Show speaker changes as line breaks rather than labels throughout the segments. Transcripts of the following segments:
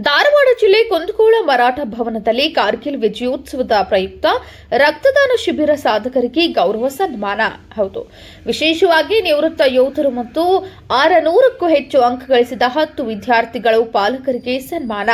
ಧಾರವಾಡ ಜಿಲ್ಲೆ ಕುಂದಗೋಳ ಮರಾಠ ಭವನದಲ್ಲಿ ಕಾರ್ಗಿಲ್ ವಿಜಯೋತ್ಸವದ ಪ್ರಯುಕ್ತ ರಕ್ತದಾನ ಶಿಬಿರ ಸಾಧಕರಿಗೆ ಗೌರವ ಸನ್ಮಾನ. ಹೌದು. ವಿಶೇಷವಾಗಿ ನಿವೃತ್ತ ಯೋಧರು ಮತ್ತು ಆರನೂರಕ್ಕೂ ಹೆಚ್ಚು ಅಂಕ ಗಳಿಸಿದ ಹತ್ತು ವಿದ್ಯಾರ್ಥಿಗಳು ಪಾಲಕರಿಗೆ ಸನ್ಮಾನ.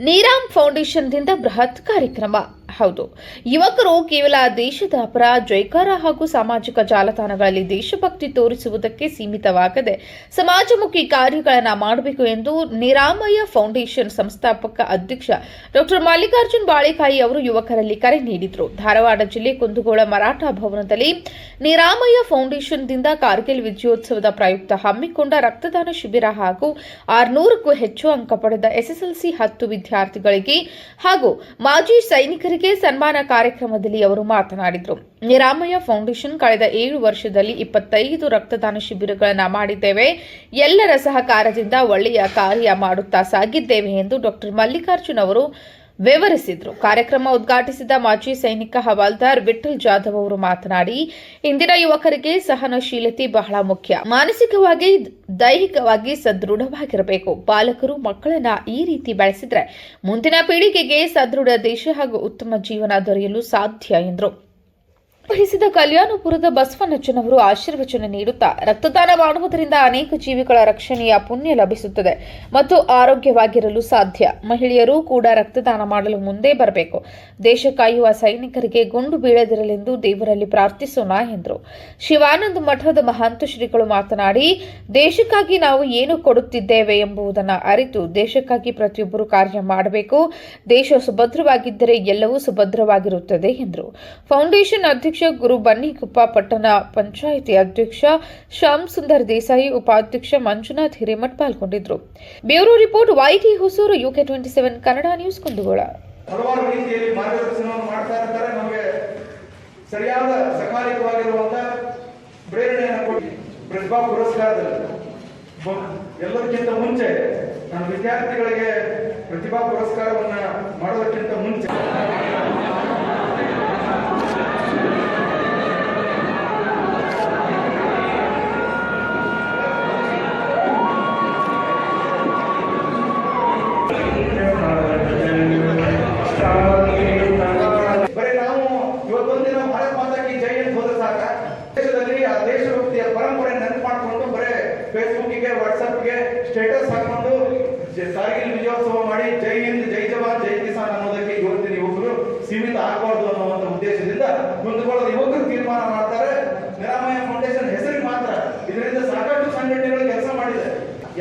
ನೀರಾಮ್ ಫೌಂಡೇಶನ್ದಿಂದ ಬೃಹತ್ ಕಾರ್ಯಕ್ರಮ. ಹೌದು. ಯುವಕರು ಕೇವಲ ದೇಶದ ಪರ ಜೈಕಾರ ಹಾಗೂ ಸಾಮಾಜಿಕ ಜಾಲತಾಣಗಳಲ್ಲಿ ದೇಶಭಕ್ತಿ ತೋರಿಸುವುದಕ್ಕೆ ಸೀಮಿತವಾಗದೆ ಸಮಾಜಮುಖಿ ಕಾರ್ಯಗಳನ್ನು ಮಾಡಬೇಕು ಎಂದು ನಿರಾಮಯ್ಯ ಫೌಂಡೇಶನ್ ಸಂಸ್ಥಾಪಕ ಅಧ್ಯಕ್ಷ ಡಾಕ್ಟರ್ ಮಲ್ಲಿಕಾರ್ಜುನ್ ಬಾಳೆಕಾಯಿ ಅವರು ಯುವಕರಲ್ಲಿ ಕರೆ ನೀಡಿದರು. ಧಾರವಾಡ ಜಿಲ್ಲೆ ಕುಂದಗೋಳ ಮರಾಠ ಭವನದಲ್ಲಿ ನಿರಾಮಯ್ಯ ಫೌಂಡೇಶನ್ದಿಂದ ಕಾರ್ಗಿಲ್ ವಿಜಯೋತ್ಸವದ ಪ್ರಯುಕ್ತ ಹಮ್ಮಿಕೊಂಡ ರಕ್ತದಾನ ಶಿಬಿರ ಹಾಗೂ ಆರ್ನೂರಕ್ಕೂ ಹೆಚ್ಚು ಅಂಕ ಪಡೆದ ಎಸ್ಎಸ್ಎಲ್ಸಿ ಹತ್ತು ವಿದ್ಯಾರ್ಥಿಗಳಿಗೆ ಹಾಗೂ ಮಾಜಿ ಸೈನಿಕರಿಗೆ ಸನ್ಮಾನ ಕಾರ್ಯಕ್ರಮದಲ್ಲಿ ಅವರು ಮಾತನಾಡಿದರು. ನಿರಾಮಯ್ಯ ಫೌಂಡೇಶನ್ ಕಳೆದ ಏಳು ವರ್ಷದಲ್ಲಿ ಇಪ್ಪತ್ತೈದು ರಕ್ತದಾನ ಶಿಬಿರಗಳನ್ನು ಮಾಡಿದ್ದೇವೆ. ಎಲ್ಲರ ಸಹಕಾರದಿಂದ ಒಳ್ಳೆಯ ಕಾರ್ಯ ಮಾಡುತ್ತಾ ಸಾಗಿದ್ದೇವೆ ಎಂದು ಡಾಕ್ಟರ್ ಮಲ್ಲಿಕಾರ್ಜುನ್ ಅವರು ವಿವರಿಸಿದರು. ಕಾರ್ಯಕ್ರಮ ಉದ್ಘಾಟಿಸಿದ ಮಾಜಿ ಸೈನಿಕ ಹವಾಲ್ದಾರ್ ವಿಠಲ್ ಜಾಧವ್ ಅವರು ಮಾತನಾಡಿ, ಇಂದಿನ ಯುವಕರಿಗೆ ಸಹನಶೀಲತೆ ಬಹಳ ಮುಖ್ಯ. ಮಾನಸಿಕವಾಗಿ, ದೈಹಿಕವಾಗಿ ಸದೃಢವಾಗಿರಬೇಕು. ಪಾಲಕರು ಮಕ್ಕಳನ್ನ ಈ ರೀತಿ ಬೆಳೆಸಿದ್ರೆ ಮುಂದಿನ ಪೀಳಿಗೆಗೆ ಸದೃಢ ದೇಶ ಹಾಗೂ ಉತ್ತಮ ಜೀವನ ದೊರೆಯಲು ಸಾಧ್ಯ ಎಂದರು. ವಹಿಸಿದ ಕಲ್ಯಾಣಪುರದ ಬಸವನಜ್ಜನವರು ಆಶೀರ್ವಚನ ನೀಡುತ್ತಾ ರಕ್ತದಾನ ಮಾಡುವುದರಿಂದ ಅನೇಕ ಜೀವಿಗಳ ರಕ್ಷಣೆಯ ಪುಣ್ಯ ಲಭಿಸುತ್ತದೆ ಮತ್ತು ಆರೋಗ್ಯವಾಗಿರಲು ಸಾಧ್ಯ. ಮಹಿಳೆಯರು ಕೂಡ ರಕ್ತದಾನ ಮಾಡಲು ಮುಂದೆ ಬರಬೇಕು. ದೇಶ ಕಾಯುವ ಸೈನಿಕರಿಗೆ ಗುಂಡು ಬೀಳದಿರಲೆಂದು ದೇವರಲ್ಲಿ ಪ್ರಾರ್ಥಿಸೋಣ ಎಂದರು. ಶಿವಾನಂದ ಮಠದ ಮಹಾಂತ ಶ್ರೀಗಳು ಮಾತನಾಡಿ, ದೇಶಕ್ಕಾಗಿ ನಾವು ಏನು ಕೊಡುತ್ತಿದ್ದೇವೆ ಎಂಬುದನ್ನು ಅರಿತು ದೇಶಕ್ಕಾಗಿ ಪ್ರತಿಯೊಬ್ಬರು ಕಾರ್ಯ ಮಾಡಬೇಕು. ದೇಶ ಸುಭದ್ರವಾಗಿದ್ದರೆ ಎಲ್ಲವೂ ಸುಭದ್ರವಾಗಿರುತ್ತದೆ ಎಂದರು. ಫೌಂಡೇಶನ್ ಅಧ್ಯಕ್ಷ ಗುರು ಬನ್ನಿಗುಪ್ಪ ಪಟ್ಟಣ ಪಂಚಾಯಿತಿ ಅಧ್ಯಕ್ಷ, ಶ್ಯಾಮ್ ಸುಂದರ್ ದೇಸಾಯಿ ಉಪಾಧ್ಯಕ್ಷ ಮಂಜುನಾಥ್ ಹಿರೇಮಠ್ ಪಾಲ್ಗೊಂಡಿದ್ದರು bureau report, ವೈಟಿ Husuru, UK twenty seven, Kannada news Kundagol.
ಸರಿಯಾದ ಸಕಾಲಿಕವಾಗಿರುವಂತಹ ಪ್ರೇರಣೆಯನ್ನು ಕೊಟ್ಟು ಪ್ರತಿಭಾ ಪುರಸ್ಕಾರದಲ್ಲಿ. ಎಲ್ಲರಿಗಿಂತ ಮುಂಚೆ ನಾನು ವಿದ್ಯಾರ್ಥಿಗಳಿಗೆ ಪ್ರತಿಭಾ ಪುರಸ್ಕಾರವನ್ನ ಮಾಡೋದಕ್ಕಿಂತ ಮುಂಚೆ. ಬರೀ ನಾವು ಇವತ್ತೊಂದಿನ ಭಾರತ್ ಮಾತಾ ಕಿ ಜೈ ಅಂತ ಹೋದ್ರೆ ಸಾಕ. ದೇಶದಲ್ಲಿ ಆ ದೇಶಭಕ್ತಿಯ ಪರಂಪರೆ ನೆನಪು ಮಾಡಿಕೊಂಡು ಬರೇ ಫೇಸ್ಬುಕ್ಗೆ ವಾಟ್ಸಪ್ಗೆ ಸ್ಟೇಟಸ್ ಹಾಕೊಂಡು ಕಾರ್ಗಿಲ್ ವಿಜಯೋತ್ಸವ ಮಾಡಿ ಜೈ ಹಿಂದ್, ಜೈ ಜವಾನ್, ಜೈ ಕಿಸಾನ್ ಅನ್ನೋದಕ್ಕೆ ಇವತ್ತಿನ ಯುವಕರು ಸೀಮಿತ ಆಗಬಾರ್ದು ಅನ್ನುವಂತ ಉದ್ದೇಶದಿಂದ ಮುಂದುಕೊಳ್ಳಲು ಯುವಕರು ತೀರ್ಮಾನ ಮಾಡ್ತಾರೆ. ನಿರಾಮಯ ಫೌಂಡೇಶನ್ ಹೆಸರಿಗೆ ಮಾತ್ರ ಇದರಿಂದ ಸಾಕಷ್ಟು ಸಂಘಟನೆಗಳು ಕೆಲಸ ಮಾಡಿದೆ.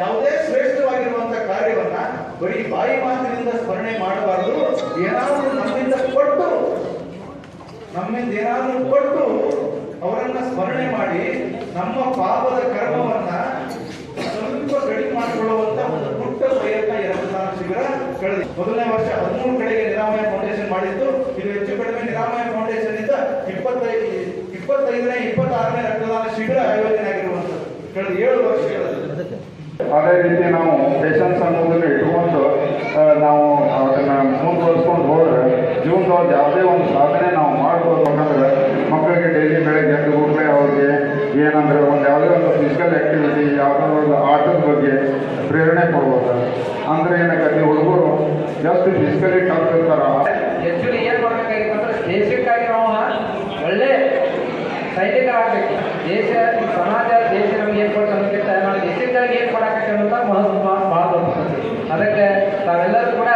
ಯಾವುದೇ ಶ್ರೇಷ್ಠವಾಗಿರುವಂತಹ ಕಾರ್ಯವನ್ನ ಬರೀ ಬಾಯಿ ಮಾತಿನಿಂದ ಸ್ಮರಣೆ ಮಾಡಬಾರದು. ಏನಾದರೂ ನಮ್ಮಿಂದ ಕೊಟ್ಟು, ನಮ್ಮಿಂದ ಏನಾದರೂ ಕೊಟ್ಟು ಅವರನ್ನ ಸ್ಮರಣೆ ಮಾಡಿ ನಮ್ಮ ಪಾಪದ ಕರ್ಮವನ್ನ ಸ್ವಲ್ಪ ಕಡಿಮೆ ಮಾಡಿಕೊಳ್ಳುವಂತ ಒಂದು ಪುಟ್ಟ ಪ್ರಯತ್ನ ರಕ್ತದಾನ ಶಿಬಿರ ಕಳೆದ ಮೊದಲನೇ ವರ್ಷ ಹದಿಮೂರು ಕಡೆಗೆ ನಿರಾಮಯ ಫೌಂಡೇಶನ್ ಮಾಡಿದ್ದು ಇದು ಹೆಚ್ಚು ಕಡಿಮೆ ನಿರಾಮಯ ಫೌಂಡೇಶನ್ ಇಂದ ಇಪ್ಪತ್ತೈದು ಇಪ್ಪತ್ತೈದನೇ, ಇಪ್ಪತ್ತಾರನೇ ರಕ್ತದಾನ ಶಿಬಿರ ಆಯೋಜನೆ ಆಗಿರುವಂತದ್ದು ಕಳೆದ ಏಳು ವರ್ಷಗಳಲ್ಲಿ
ಅದೇ ರೀತಿ ನಾವು ಪೇಷನ್ಸ್ ಅನ್ನೋದನ್ನು ಇಟ್ಕೊಂಡು ನಾವು ಟಫ್ ಇರ್ತಾರ
ಆಕ್ಚುಲಿ ಏನು ಮಾಡಬೇಕಾಗಿತ್ತು ಅಂದ್ರೆ ದೇಶಕ್ಕಾಗಿ ನಾವು ಒಳ್ಳೆ ಸೈನಿಕರಾಗಬೇಕು. ದೇಶ ಸಮಾಜ ದೇಶ ನಮ್ಗೆ ಏನು ಕೊಡ್ತಕ್ಕಿಂತ ನಾವು ದೇಶಕ್ಕಾಗಿ ಏನು ಕೊಡಕ್ಕೆ ಅನ್ನೋದು ಮಹತ್ವ ಭಾಳ ದೊಡ್ಡದು ಅದಕ್ಕೆ ತಾವೆಲ್ಲರೂ ಕೂಡ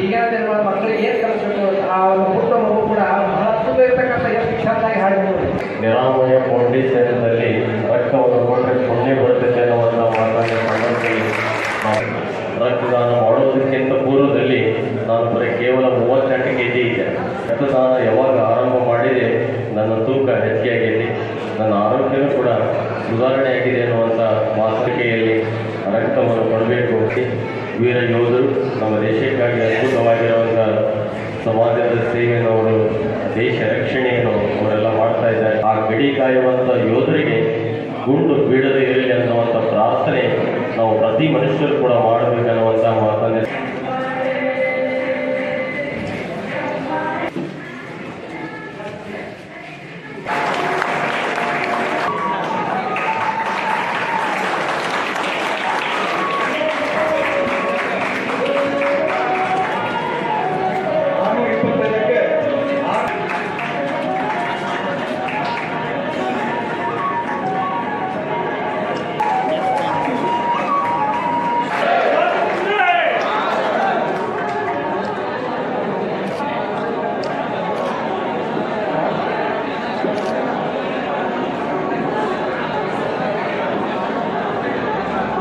ಈಗಿನ ದಿನ ಮಕ್ಕಳಿಗೆ ಏನು ಕಲಿಸ್ಬೇಕು ಆ ಒಂದು ಪುಟ್ಟ ಮಗು ಕೂಡ ಮಹತ್ವ ಇರ್ತಕ್ಕಂಥ ಎಷ್ಟು ಚೆನ್ನಾಗಿ ಹಾಡ್ಬೋದು
ನಾನು ಬರೀ ಕೇವಲ ಮೂವತ್ತೆಂಟು ಕೆ ಜಿ ಇದ್ದೆ. ನಾನು ಯಾವಾಗ ಆರಂಭ ಮಾಡಿದೆ, ನನ್ನ ತೂಕ ಹೆಚ್ಚಾಗಿದೆ ನನ್ನ ಆರೋಗ್ಯವೂ ಕೂಡ ಸುಧಾರಣೆಯಾಗಿದೆ ಅನ್ನುವಂಥ ಮಾತೃಕೆಯಲ್ಲಿ ರಕ್ತವನ್ನು ಕೊಡಬೇಕು ವೀರ ಯೋಧರು ನಮ್ಮ ದೇಶಕ್ಕಾಗಿ ಅದ್ಭುತವಾಗಿರುವಂಥ ಸಮಾಜದ ಸೇವೆಯನ್ನು ದೇಶ ರಕ್ಷಣೆಯನ್ನು ಅವರೆಲ್ಲ ಮಾಡ್ತಾ ಇದ್ದಾರೆ. ಆ ಗಡಿ ಕಾಯುವಂಥ ಯೋಧರಿಗೆ ಗುಂಡು ಬೀಳದೇ ಇರಲಿ ಅನ್ನುವಂಥ ಪ್ರಾರ್ಥನೆ ನಾವು ಪ್ರತಿ ಮನುಷ್ಯರು ಕೂಡ ಮಾಡಬೇಕನ್ನುವಂಥ ಮಾತನ್ನೇ